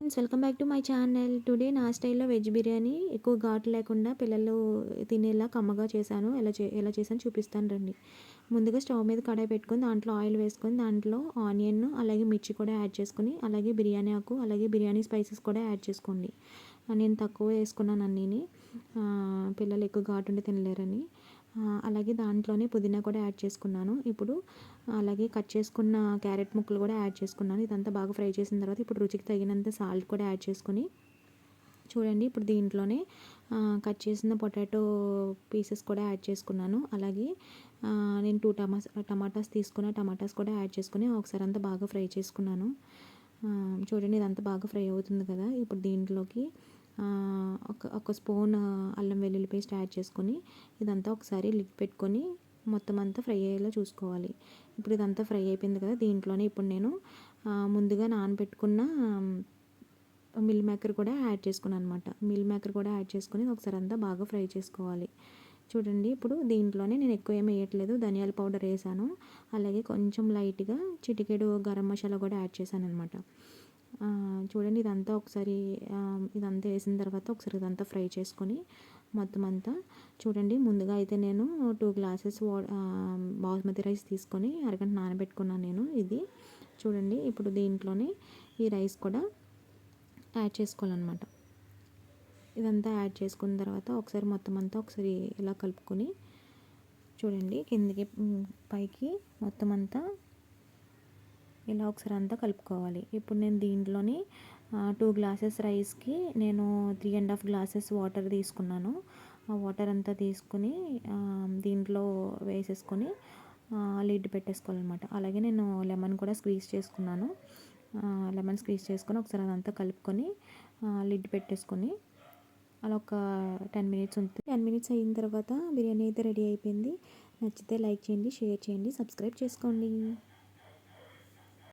Friends welcome back to my channel today నా స్టైల్లో veg biryani ఎక్కువ ఘాటు లేకుండా పిల్లలు తినేలా కమ్మగా చేశాను. ఎలా చే ఎలా చేశాను చూపిస్తాను రండి. ముందుగా స్టవ్ మీద కడాయి పెట్టుకొని దాంట్లో ఆయిల్ వేసుకొని దాంట్లో ఆనియన్ అలాగే మిర్చి కూడా యాడ్ చేసుకొని అలాగే బిర్యానీ ఆకు అలాగే బిర్యానీ స్పైసెస్ కూడా యాడ్ చేసుకోండి. నేను తక్కువ వేసుకున్నాను అన్నీని. పిల్లలు ఎక్కువ ఘాటు ఉండి తినలేరని. అలాగే దాంట్లోనే పుదీనా కూడా యాడ్ చేసుకున్నాను. ఇప్పుడు అలాగే కట్ చేసుకున్న క్యారెట్ ముక్కలు కూడా యాడ్ చేసుకున్నాను. ఇదంతా బాగా ఫ్రై చేసిన తర్వాత ఇప్పుడు రుచికి తగినంత సాల్ట్ కూడా యాడ్ చేసుకుని చూడండి. ఇప్పుడు దీంట్లోనే కట్ చేసిన పొటాటో పీసెస్ కూడా యాడ్ చేసుకున్నాను. అలాగే నేను టూ టమాస్ టమాటాస్ తీసుకున్న టమాటాస్ కూడా యాడ్ చేసుకుని ఒకసారి అంతా బాగా ఫ్రై చేసుకున్నాను. చూడండి ఇదంతా బాగా ఫ్రై అవుతుంది కదా. ఇప్పుడు దీంట్లోకి ఒక ఒక స్పూన్ అల్లం వెల్లుల్లి పేస్ట్ యాడ్ చేసుకొని ఇదంతా ఒకసారి లిడ్ పెట్టుకొని మొత్తం అంతా ఫ్రై అయ్యేలా చూసుకోవాలి. ఇప్పుడు ఇదంతా ఫ్రై అయిపోయింది కదా దీంట్లోనే ఇప్పుడు నేను ముందుగా నానబెట్టుకున్న మిల్ మేకర్ కూడా యాడ్ చేసుకున్నాను అనమాట మిల్ మేకర్ కూడా యాడ్ చేసుకొని ఒకసారి అంతా బాగా ఫ్రై చేసుకోవాలి. చూడండి ఇప్పుడు దీంట్లోనే నేను ఎక్కువ ఏమి వేయట్లేదు. ధనియాల పౌడర్ వేసాను. అలాగే కొంచెం లైట్గా చిటికెడు గరం మసాలా కూడా యాడ్ చేశాను అనమాట చూడండి ఇదంతా ఒకసారి ఇదంతా వేసిన తర్వాత ఒకసారి ఇదంతా ఫ్రై చేసుకొని మొత్తం అంతా చూడండి. ముందుగా అయితే నేను టూ గ్లాసెస్ వా బాస్మతి రైస్ తీసుకొని అరగంట నానబెట్టుకున్నాను నేను ఇది. చూడండి ఇప్పుడు దీంట్లోనే ఈ రైస్ కూడా యాడ్ చేసుకోవాలన్నమాట. ఇదంతా యాడ్ చేసుకున్న తర్వాత ఒకసారి మొత్తం అంతా ఒకసారి ఇలా కలుపుకొని చూడండి కిందకి పైకి మొత్తం అంతా ఇలా ఒకసారి అంతా కలుపుకోవాలి. ఇప్పుడు నేను దీంట్లోని టూ గ్లాసెస్ రైస్కి నేను three and half glasses water తీసుకున్నాను. ఆ వాటర్ అంతా తీసుకుని దీంట్లో వేసేసుకొని లిడ్ పెట్టేసుకోవాలన్నమాట. అలాగే నేను లెమన్ కూడా స్క్వీజ్ చేసుకున్నాను. లెమన్ స్క్వీజ్ చేసుకొని ఒకసారి అదంతా కలుపుకొని లిడ్ పెట్టేసుకొని అలా ఒక టెన్ మినిట్స్ ఉంటుంది. టెన్ మినిట్స్ అయిన తర్వాత బిర్యానీ అయితే రెడీ అయిపోయింది. నచ్చితే లైక్ చేయండి షేర్ చేయండి సబ్స్క్రైబ్ చేసుకోండి.